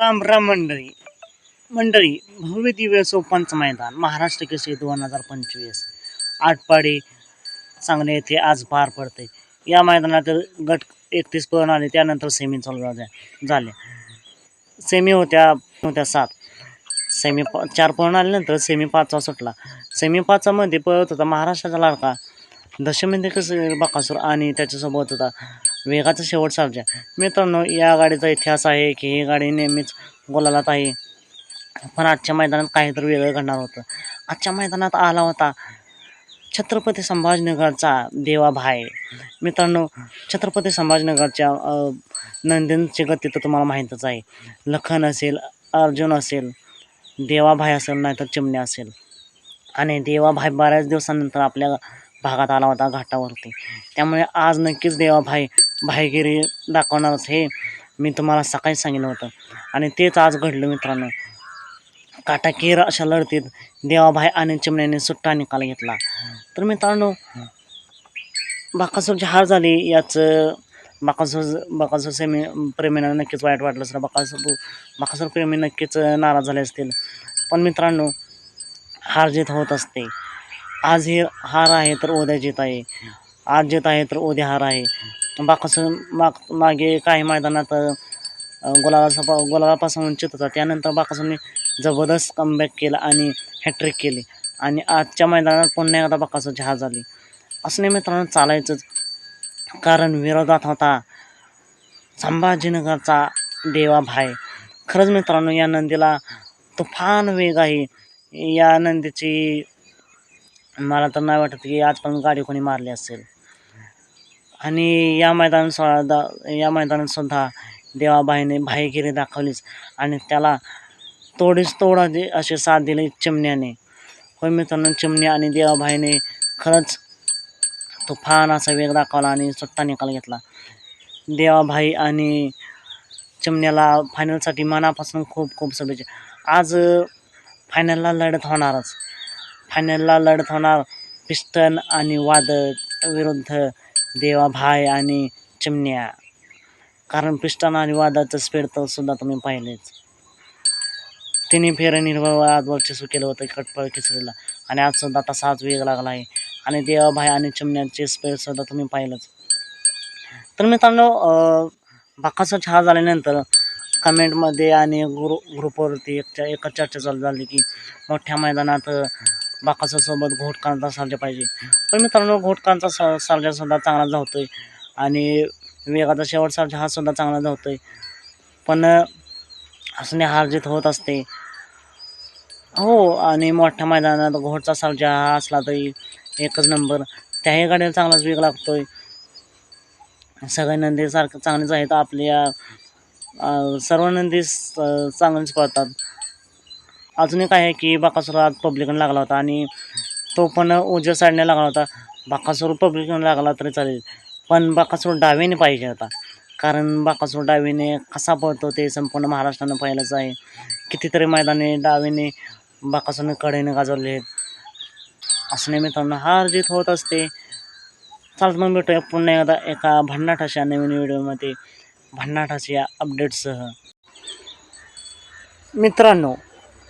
राम राम मंडळी. मंडळी भव्य दिव्य सोपांचं मैदान महाराष्ट्र केसरी दोन हजार पंचवीस. आटपाडी सांगली येथे आज पार पडते. या मैदानात गट एकतीस पळून आले त्यानंतर सेमी चालू झाल्या झाले. सेमी होत्या होत्या सात. सेमी पा चार पळून आल्यानंतर सेमी पाचवा सुटला. सेमी पाचामध्ये पळत होता महाराष्ट्राचा लाडका दशमिंदे कसं बकासूर आणि त्याच्यासोबत होता वेगाचा शेवट सारख्या मित्रांनो या गाडीचा इतिहास आहे की ही गाडी नेहमीच गोलालात आहे. पण आजच्या मैदानात काहीतरी वेगळं घडणार होतं. आजच्या मैदानात आला होता छत्रपती संभाजीनगरचा देवाभाय मित्रांनो छत्रपती संभाजीनगरच्या नंदींची गती तर तुम्हाला माहीतच आहे. लखन असेल अर्जुन असेल देवाभाई असेल नाहीतर चिमण्या असेल. आणि देवाभाई बऱ्याच दिवसानंतर आपल्या भागात आला होता घाटावरती. त्यामुळे आज नक्कीच देवाभाई भाईगिरी दाखवणारच हे मी तुम्हाला सकाळी सांगितलं होतं. आणि तेच आज घडलं मित्रांनो. काटाकीर अशा लढतीत देवाभाई आणि चिमण्याने सुट्टा निकाल घेतला. तर मित्रांनो बाकासूरची हार झाली याचं बाकासूर बाकासूर सेमी प्रेमीनं नक्कीच वाईट वाटलं असतं बाकासूर बाकासूर प्रेमी नक्कीच नाराज झाले असतील. पण मित्रांनो हार जीत होत असते. आज हे हार आहे तर उद्या जीत आहे. आज जीत आहे तर उद्या हार आहे. बाकासूर माग मागे काही मैदानात अ, गुलाबापासून चित वंचित होता त्यानंतर बाकासूरने जबरदस्त कमबॅक केला आणि हॅट्रिक केली. आणि आजच्या मैदानात पुन्हा एकदा बाकासूरची हार झाली. असं नाही मित्रांनो चालायचंच. कारण विरोधात होता संभाजीनगरचा देवा भाय खरंच मित्रांनो या नंदीला तुफान वेग आहे. या नंदीची मला तर नाही वाटत की आजपर्यंत गाडी कोणी मारली असेल. आणि या मैदान दा या मैदानात सुद्धा देवाबाईने भाईगिरी दाखवलीच आणि त्याला तोडीच तोड अशी- साथ दिली चिमण्याने. होय मित्रांनो चिमण्या आणि देवाबाईने खरंच तुफान असा वेग दाखवला आणि सुट्टा निकाल घेतला. देवाभाई आणि चिमण्याला फायनलसाठी मनापासून खूप खूप शुभेच्छा. आज फायनलला लढत होणारच. फायनलला लढत होणार पिस्टन आणि वादळ विरुद्ध देवाभाय आणि चिमण्या. कारण पिस्टन आणि वादळचं स्पीड तर सुद्धा तुम्ही पाहिलेच. तिन्ही फेरे निर्भर आज वर्चस्व केलं होतं कटपळ खिचडीला आणि आज सुद्धा तसाच वेग लागला आहे. आणि देवाभाई आणि चिमण्याचे स्पीड सुद्धा तुम्ही पाहिलंच. तर मित्रांनो अं, बाकाचा चहा झाल्यानंतर कमेंटमध्ये आणि ग्रु ग्रुपवरती एक एकच चर्चा चालू झाली की मोठ्या मैदानात बाकासासोबत घोटकांचा सर्जा पाहिजे. पण मित्रांनो घोटकांचा स सर्जासुद्धा चांगला आहे आणि वेगाचा शेवट सर्जा हा सुद्धा चांगला आहे पण असणे हार होत असते. हो आणि मोठ्या मैदानात घोटचा सर्जा हा असला तरी एकच नंबर. त्याही गाडीला चांगलाच वेग लागतोय. सगळे नंदी सारखं चांगलेच आहेत. आपल्या सर्व नंदी स- चांगलेच पळतात. अजून एक आहे की बाकासूर आज पब्लिकन लागला होता आणि तो पण उजव्या साईडने लागला होता. बाकासूर पब्लिकन लागला तरी चालेल पण बाकासूर डावेने पाहिजे होता. कारण बाकासूर डावीने कसा पळतो ते संपूर्ण महाराष्ट्रानं पाहिलंच आहे. कितीतरी मैदाने डावीने बाकासूरने कडेने गाजवले आहेत. असं नाही मित्रांनो हार जीत होत असते. चालत मग भेटूया पुन्हा एकदा एका भन्नाट अशा नवीन व्हिडिओमध्ये. भन्नाट अशा अपडेट्ससह मित्रांनो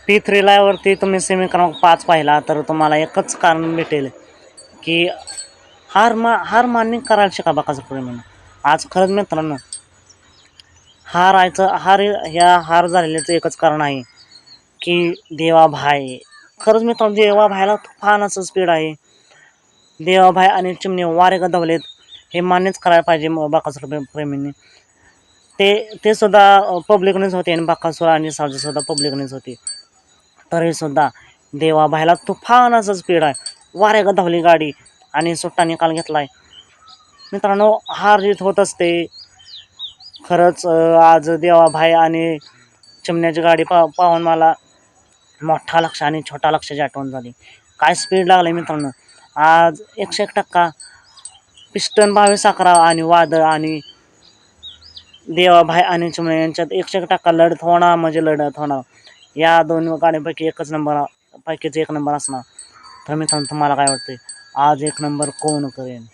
पी थ्री लायवरती तुम्ही सेमी क्रमांक पाच पाहिला तर तुम्हाला एकच कारण भेटेल की हार मा हार मान्य करायला शिका बाकाचं प्रेमानं आज खरंच मित्रांनो हारायचं हार ह्या हार झालेल्याचं एकच कारण आहे की देवाभाय खरंच मित्रांनो देवाभायला तुफान असं स्पीड आहे. देवाभाय आणि चिमणे वारे गदवलेत हे मान्यच करायला पाहिजे बाकासुर प्रेमींनी. ते ते सुद्धा पब्लिकनेच होते आणि बाकासुर आणि सावजीसुद्धा पब्लिकनेच होते. तरीसुद्धा देवाभाईला तुफान स्पीड आहे. वारे धावली गाडी आणि सुट्टा निकाल घेतला आहे मित्रांनो हार जीत होत असते. खरंच आज देवाभाई आणि चिमण्याची गाडी पा पाहून मला मोठा लक्ष आणि छोटा लक्षाची आठवण झाली. काय स्पीड लागलं मित्रांनो? आज एकशे एक टक्का पिस्टन बावीस अकरा आणि वादळ आणि देवाभाई आणि चिमणे यांच्यात एकशे एक टक्का लढत होणार म्हणजे लढत होणार. या दोन गाड्यांपैकी एकच नंबर पैकीच एक नंबर असणार. तर मित्रांनो तुम्हाला काय वाटते आज एक नंबर कोण करेन?